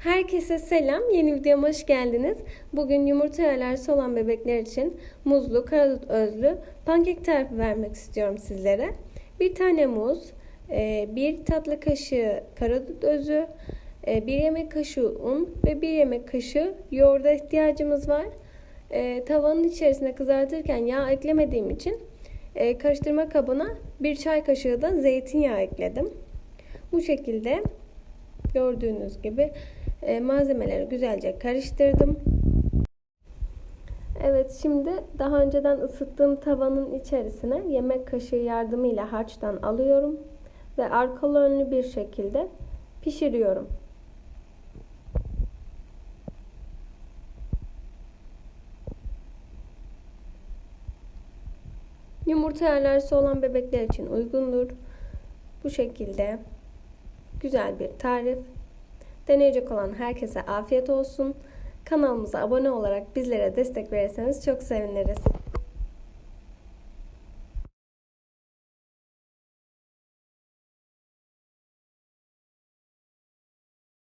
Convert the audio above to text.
Herkese selam. Yeni videoma hoş geldiniz. Bugün yumurta alerjisi olan bebekler için muzlu, karadut özlü pankek tarifi vermek istiyorum sizlere. Bir tane muz, e, bir tatlı kaşığı karadut özü, e, bir yemek kaşığı un ve bir yemek kaşığı yoğurda ihtiyacımız var. E, Tavanın içerisine kızartırken yağ eklemediğim için karıştırma kabına bir çay kaşığı da zeytinyağı ekledim. Bu şekilde gördüğünüz gibi e, malzemeleri güzelce karıştırdım. Evet şimdi daha önceden ısıttığım tavanın içerisine yemek kaşığı yardımıyla harçtan alıyorum ve arkalı önlü bir şekilde pişiriyorum. Yumurta alerjisi olan bebekler için uygundur. Bu şekilde güzel bir tarif. Deneyecek olan herkese afiyet olsun. Kanalımıza abone olarak bizlere destek verirseniz çok seviniriz.